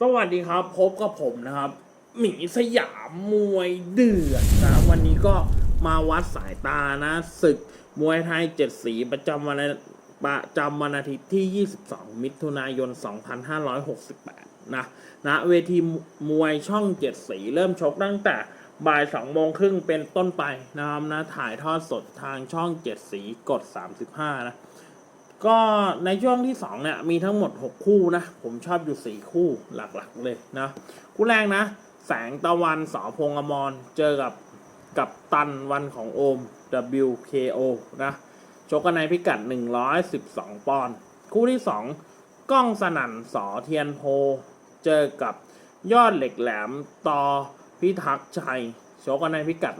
สวัสดีครับ พบกับผมนะครับ หมีสยามมวยเดือดนะวันนี้ก็มาวัดสายตานะศึกมวยไทยเจ็ดสีประจำวันประจำวันอาทิตย์ที่ 22 มิถุนายน 2568 นะนะเวทีมวยช่องเจ็ดสี เริ่มชกตั้งแต่บ่าย2โมงครึ่งเป็นต้นไปนะครับนะถ่ายทอดสดทางช่องเจ็ดสีกด 35 นะ ก็ในช่วงที่2เนี่ยมีทั้งหมด 6 คู่นะ ผมชอบอยู่ 4 คู่หลักๆเลยนะ คู่แรกนะ แสงตะวันสอพงอมรเจอกับกับตันวันของโอม WKO นะชกกันในพิกัด 112 ปอนด์คู่ที่ 2 ก้องสนั่นสอเทียนโพ เจอกับยอดเหล็กแหลมต่อพิทักษ์ชัยชกกันในพิกัด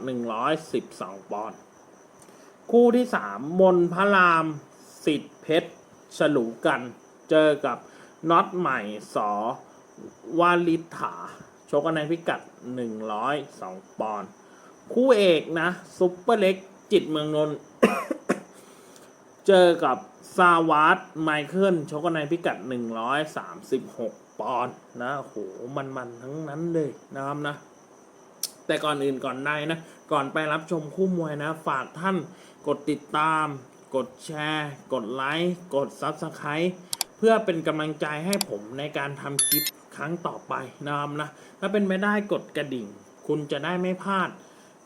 112 ปอนด์คู่ที่สามมนพระราม สิทธิเพชรฉลูกัน เจอกับน็อตใหม่สอวาลิถาชกกันในพิกัด 102 ปอนด์คู่เอกนะ ซุปเปอร์เล็กจิตเมืองนนท์เจอกับซาวาร์ดไมเคิลชกกันในพิกัด 136 ปอนด์นะโอ้โหมันทั้งนั้นเลยนะครับนะ แต่ก่อนอื่นก่อนใดนะ ก่อนไปรับชมคู่มวยนะ ฝากท่านกดติดตาม กดแชร์ กดไลค์ กด Subscribe เพื่อเป็นกำลังใจให้ผมในการทำคลิปครั้งต่อไปนะครับนะ ถ้าเป็นไม่ได้กดกระดิ่ง คุณจะได้ไม่พลาด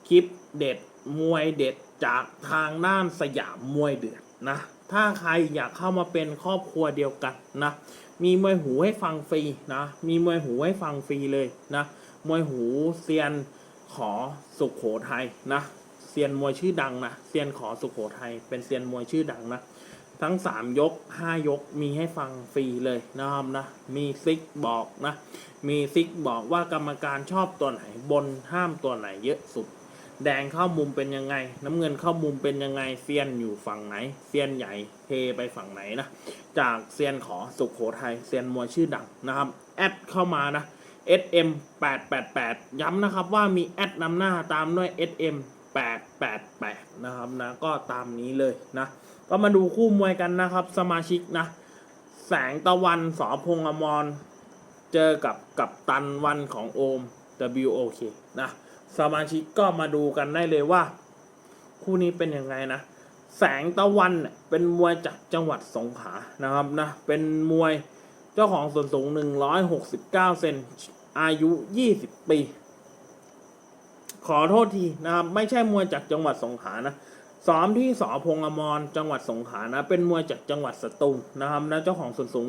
คลิปเด็ดมวยเด็ดจากทางด้านสยามมวยเดือดนะ ถ้าใครอยากเข้ามาเป็นครอบครัวเดียวกันนะ มีมวยหูให้ฟังฟรีนะ มีมวยหูให้ฟังฟรีเลยนะ มวยหูเซียนขอสุขโขทัยนะ ซียนมวยชื่อดังนะเซียนขอสุขโขทัยเป็นเซียนมวยชื่อดังนะทั้งสามยกห้ายกมีให้ฟังฟรีเลยนะครับนะ มีซิกบอกนะ มีซิกบอกว่ากรรมการชอบตัวไหนบนห้ามตัวไหนเยอะสุด แดงเข้ามุมเป็นยังไง น้ำเงินเข้ามุมเป็นยังไงเซียนอยู่ฝั่งไหนเซียนใหญ่เทไปฝั่งไหนนะจากเซียนขอสุขโขทัยเซียนมวยชื่อดังนะครับแอดเข้ามานะ SM 888ย้ำนะครับว่ามีแอดนำหน้าตามด้วย SM 888 นะครับนะก็ตามนี้เลยนะ ก็มาดูคู่มวยกันนะครับ สมาชิกนะ แสงตะวันสอพงอมร เจอกับกับตันวันของโอม WOK นะสมาชิกก็มาดูกันได้เลยว่า คู่นี้เป็นยังไงนะ แสงตะวันเนี่ยเป็นมวยจากจังหวัดสงขลานะครับนะเป็นมวยเจ้าของส่วนสูง 169 เซนอายุ 20 ปี ขอโทษทีนะครับไม่ใช่มวยจากจังหวัดสงขลานะซ้อมที่สอพงอมรจังหวัดสงขลานะ เป็นมวยจากจังหวัดสตูลนะครับนะเจ้าของส่วนสูง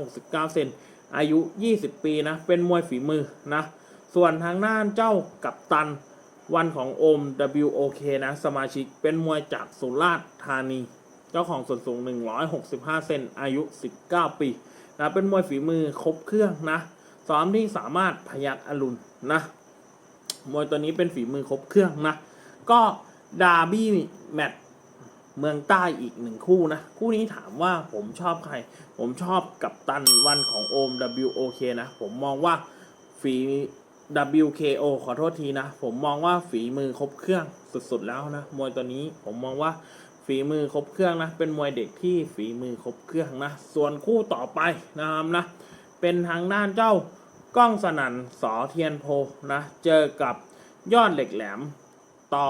169 เซนอายุ 20 ปีนะ เป็นมวยฝีมือนะ ส่วนทางด้านเจ้ากับตันวันของโอม WOK นะสมาชิกเป็นมวยจากสุราษฎร์ธานี เจ้าของส่วนสูง 165 เซนอายุ 19 ปีนะเป็นมวยฝีมือครบเครื่องนะซ้อมที่สามารถพยักอรุณนะ มวยตัวนี้เป็นฝีมือครบเครื่องนะ ก็ดาร์บี้แมตช์เมืองใต้อีกหนึ่งคู่นะ คู่นี้ถามว่าผมชอบใคร ผมชอบกับตันวันของโอม WOK นะ ผมมองว่าฝี WKO ขอโทษทีนะ ผมมองว่าฝีมือครบเครื่องสุดๆแล้วนะ มวยตัวนี้ผมมองว่าฝีมือครบเครื่องนะ เป็นมวยเด็กที่ฝีมือครบเครื่องนะ ส่วนคู่ต่อไปนะครับนะ เป็นทางด้านเจ้า ก้องสนั่นสอเทียนโพนะ เจอกับยอดเหล็กแหลมต่อ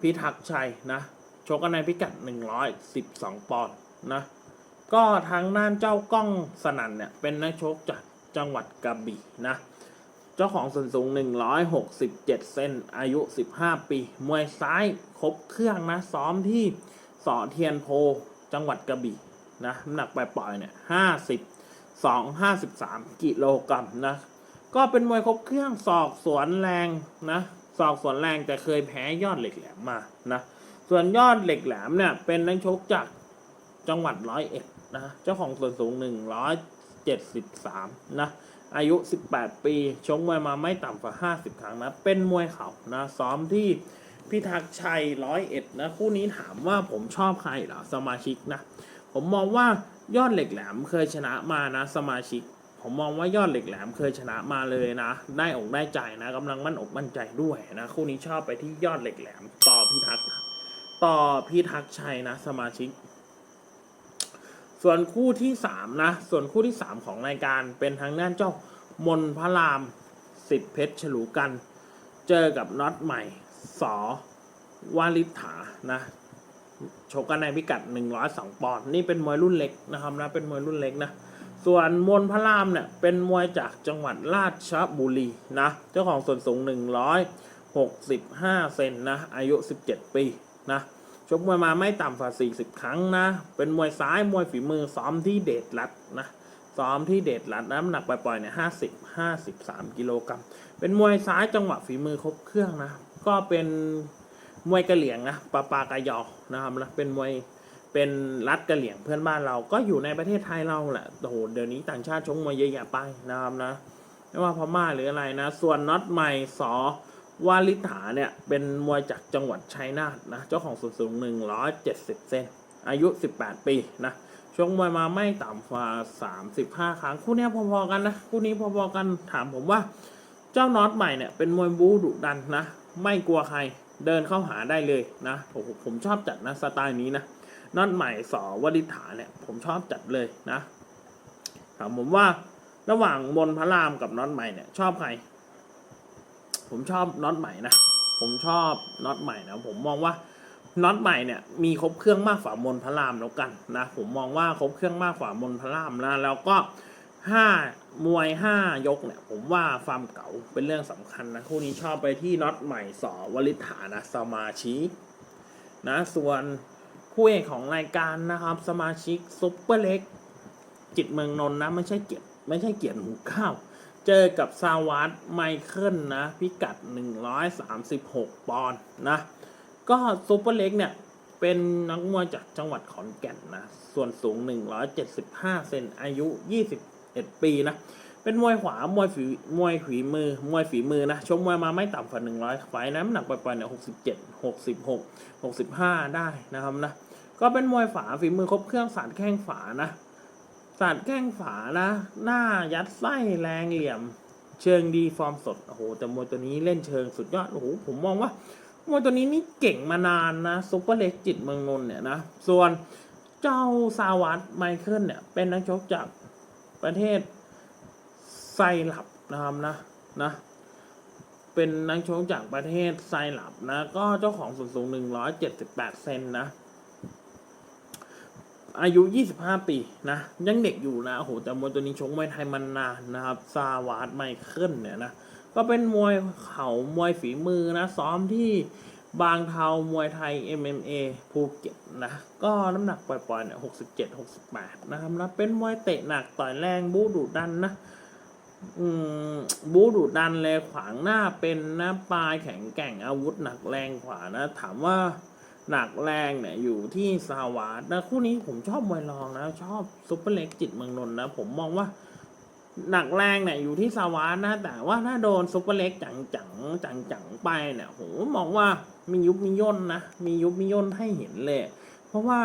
พิทักษ์ชัยนะ ชกกันในพิกัด 112 ปอนด์นะ ก็ทางด้านเจ้าก้องสนั่นเนี่ย เป็นนักชกจากจังหวัดกระบี่นะ เจ้าของส่วนสูง 167 เซนอายุ 15 ปี มวยซ้ายครบเครื่องนะ ซ้อมที่สอเทียนโพจังหวัดกระบี่นะน้ำหนักปล่อยๆเนี่ย 50 2 53 กิโลกรัมนะ ก็เป็นมวยครบเครื่องศอกสวนแรงนะศอกสวนแรงแต่เคยแพ้ยอดเหล็กแหลมมานะส่วนยอดเหล็กแหลมเนี่ยเป็นนักชกจากจังหวัดร้อยเอ็ดนะเจ้าของส่วนสูง173นะอายุ 18 ปีชกมวยมาไม่ต่ำกว่า 50 ครั้งนะ เป็นมวยเข่านะ ซ้อมที่พิทักษ์ชัยร้อยเอ็ดนะ คู่นี้ถามว่าผมชอบใครเหรอ สมาชิกนะ ผมมองว่ายอดเหล็กแหลมเคยชนะมานะ สมาชิก ผมมองว่ายอดเหล็กแหลมเคยชนะมาเลยนะ ได้อกได้ใจนะกำลังมั่นอกมั่นใจด้วยนะคู่นี้ชอบไปที่ยอดเหล็กแหลม ต่อพิทักษ์ต่อพิทักษ์ชัยนะ สมาชิก ส่วนคู่ที่สามนะ ส่วนคู่ที่สามของรายการเป็นทางด้านเจ้ามนพระรามสิทธิเพชรฉลูกัน เจอกับน็อตใหม่สอวาลิฐานะชกกันในพิกัด 102 ปอนด์นี่เป็นมวยรุ่นเล็กนะครับนะเป็นมวยรุ่นเล็กนะ ส่วนมนพระรามเนี่ยเป็นมวยจากจังหวัดราชบุรีนะเจ้าของส่วนสูง 165 เซนนะอายุ 17 ปีนะชกมวยมาไม่ต่ำกว่า 40 ครั้งนะ เป็นมวยซ้ายมวยฝีมือซ้อมที่เดชรัตนะซ้อมที่เดชรัตน้ำหนักปล่อยๆเนี่ย50 53กิโลกรัมเป็นมวยซ้ายจังหวะฝีมือครบเครื่องนะ ก็เป็นมวยกระเหลี่ยงนะปาปากายอนะครับนะเป็นมวย เป็นรัฐกะเหลี่ยงเพื่อนบ้านเราก็อยู่ในประเทศไทยเราแหละโอ้โหเดี๋ยวนี้ต่างชาติชกมวยเยอะแยะไปนะครับนะไม่ว่าพม่าหรืออะไรนะ ส่วนน็อตใหม่สอวาลิฐาเนี่ย เป็นมวยจากจังหวัดชัยนาทนะ เจ้าของส่วนสูง170เซนอายุ18ปีนะชกมวยมาไม่ต่ำกว่า35ครั้ง คู่นี้พอๆกันนะ คู่นี้พอๆกันถามผมว่า เจ้าน็อตใหม่เนี่ยเป็นมวยบูดุดันนะ ไม่กลัวใครเดินเข้าหาได้เลยนะผมผมชอบจัดนะสไตล์นี้นะ น็อตใหม่สอวดิฐาเนี่ยผมชอบจัดเลยนะถามผมว่าระหว่างมนพระรามกับน็อตใหม่เนี่ย ชอบใคร ผมชอบน็อตใหม่นะผมชอบน็อตใหม่นะผมมองว่าน็อตใหม่เนี่ยมีครบเครื่องมากกว่ามนพระรามแล้วกันนะผมมองว่าครบเครื่องมากกว่ามนพระรามนะแล้วก็ห้ามวยห้ายกเนี่ย ผมว่าฟาร์มเก่าเป็นเรื่องสำคัญนะคู่นี้ชอบไปที่น็อตใหม่สอวลิฐานะสมาชินะส่วน คู่เอกของรายการนะครับ สมาชิกซุปเปอร์เล็ก จิตเมืองนนท์นะ ไม่ใช่เกียรติไม่ใช่เกียรติหูข้าว เจอกับซาวัตไมเคิลนะ พิกัด 136 ปอนด์นะ ก็ซุปเปอร์เล็กเนี่ย เป็นนักมวยจากจังหวัดขอนแก่นนะ ส่วนสูง 175 เซนอายุ 21 ปีนะเป็นมวยขวา มวยฝีมวยฝีมือ มวยฝีมือนะ ชกมวยมาไม่ต่ำกว่า100 ไฟนะน้ำหนักปล่อยๆเนี่ย67 66 65ได้นะครับนะ ก็เป็นมวยฝาฝีมือครบเครื่องสาดแข้งฝานะสาดแข้งฝานะ หน้ายัดไส้แรงเหลี่ยม เชิงดีฟอร์มสดโอ้โหแต่มวยตัวนี้เล่นเชิงสุดยอดโอ้โหผมมองว่ามวยตัวนี้นี่เก่งมานานนะซุปเปอร์เล็กจิตเมืองนนท์เนี่ยนะส่วนเจ้าซาวัตไมเคิลเนี่ย เป็นนักชกจากประเทศไซลับนะครับนะนะเป็นนักชกจากประเทศไซลับนะ ก็เจ้าของส่วนสูง 178 เซนนะ อายุ 25 ปีนะยังเด็กอยู่นะโอ้โหแต่มวยตัวนี้ชกมวยไทยมันนานนะครับซาวาดไมเคิลเนี่ยนะก็เป็นมวยเขามวยฝีมือนะซ้อมที่บางเทามวยไทย MMA ภูเก็ตนะก็น้ำหนักปล่อยๆเนี่ย67 68นะครับนะเป็นมวยเตะหนักต่อยแรงบู๊ดุดันนะอืมบู๊ดุดันเลยขวางหน้าเป็นนะปลายแข็งแกร่งอาวุธหนักแรงขวานะ ถามว่า หนักแรงเนี่ยอยู่ที่ซาวาดนะคู่นี้ผมชอบมวยรองนะ ชอบซุปเปอร์เล็กจิตเมืองนนท์นะ ผมมองว่าหนักแรงเนี่ยอยู่ที่ซาวาดนะ แต่ว่าถ้าโดนซุปเปอร์เล็กจังจังจังจังๆไปเนี่ยผมมองว่ามียุบมีย่นนะ มียุบมีย่นให้เห็นเลย เพราะว่า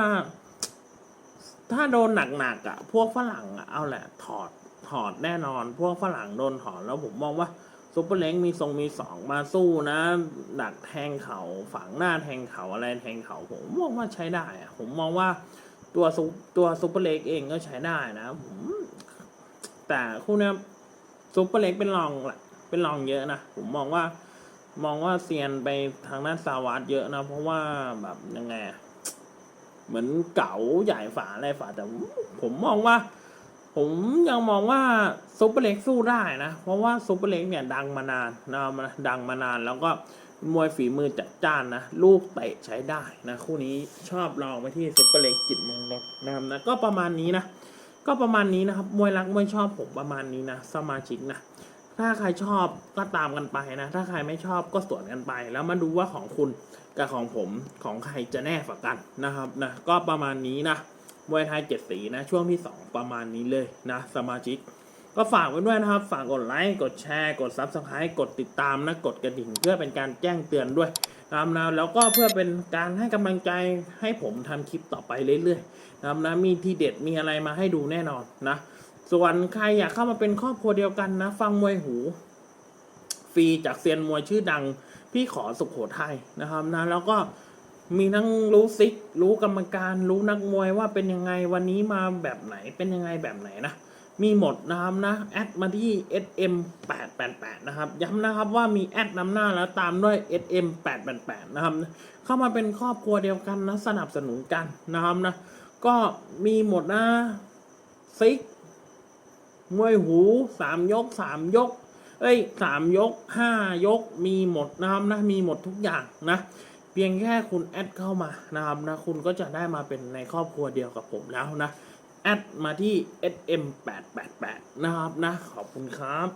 ถ้าโดนหนักๆอะ พวกฝรั่งอะเอาแหละ ถอดถอดแน่นอน พวกฝรั่งโดนถอดแล้วผมมองว่า ซุปเปอร์เล็กมีทรงมีสองมาสู้นะ ดักแทงเขาฝังหน้าแทงเขาอะไรแทงเขาผมมองว่าใช้ได้อะผมมองว่าตัวซุปตัวซุปเปอร์เล็กเองก็ใช้ได้นะผมแต่คู่นี้ซุปเปอร์เล็กเป็นรองแหละเป็นรองเยอะนะผมมองว่ามองว่าเซียนไปทางด้านซาวาดเยอะนะ เพราะว่าแบบยังไง เหมือนเก๋าใหญ่ฝาอะไรฝาแต่ผมมองว่า ผมยังมองว่าซุปเปอร์เล็กสู้ได้นะ เพราะว่าซุปเปอร์เล็กเนี่ยดังมานานนะมาดังมานานแล้วก็มวยฝีมือจัดจ้านนะ ลูกเตะใช้ได้นะ คู่นี้ชอบลองไปที่ซุปเปอร์เล็กจิตเมืองนนท์นะครับนะก็ประมาณนี้นะ ก็ประมาณนี้นะครับ มวยรักมวยชอบผมประมาณนี้นะ สมาชิกนะ ถ้าใครชอบก็ตามกันไปนะ ถ้าใครไม่ชอบก็สวนกันไป แล้วมาดูว่าของคุณกับของผมของใครจะแน่กว่ากันนะครับนะ ก็ประมาณนี้นะ มวยไทยเจ็ดสีนะช่วงที่ 2 ประมาณนี้เลยนะสมาชิก ก็ฝากไว้ด้วยนะครับ ฝากกดไลค์กดแชร์กด Subscribe กดติดตามนะกดกระดิ่งเพื่อเป็นการแจ้งเตือนด้วยนะครับนะแล้วก็เพื่อเป็นการให้กำลังใจให้ผมทำคลิปต่อไปเรื่อยๆนะครับนะมีที่เด็ดมีอะไรมาให้ดูแน่นอนนะ ส่วนใครอยากเข้ามาเป็นครอบครัวเดียวกันนะ ฟังมวยหูฟรีจากเซียนมวยชื่อดังพี่ขอสุขโขทัยนะครับนะแล้วก็ มีทั้งรู้ซิก รู้กรรมการ รู้นักมวยว่าเป็นยังไงวันนี้มาแบบไหนเป็นยังไงแบบไหนนะ มีหมดนะครับนะ แอดมาที่ SM 888 นะครับ ย้ำนะครับว่ามีแอดนำหน้าแล้วตามด้วย SM 888 นะครับ เข้ามาเป็นครอบครัวเดียวกันนะ สนับสนุนกันนะครับนะ ก็มีหมดนะซิกมวยหูสามยกสามยก เอ้ยสามยกห้ายกมีหมดนะครับนะ มีหมดทุกอย่างนะ เพียงแค่คุณแอดเข้ามานะครับนะคุณก็จะได้มาเป็นในครอบครัวเดียวกับผมแล้วนะ แอดมาที่ SM888 นะครับนะขอบคุณครับ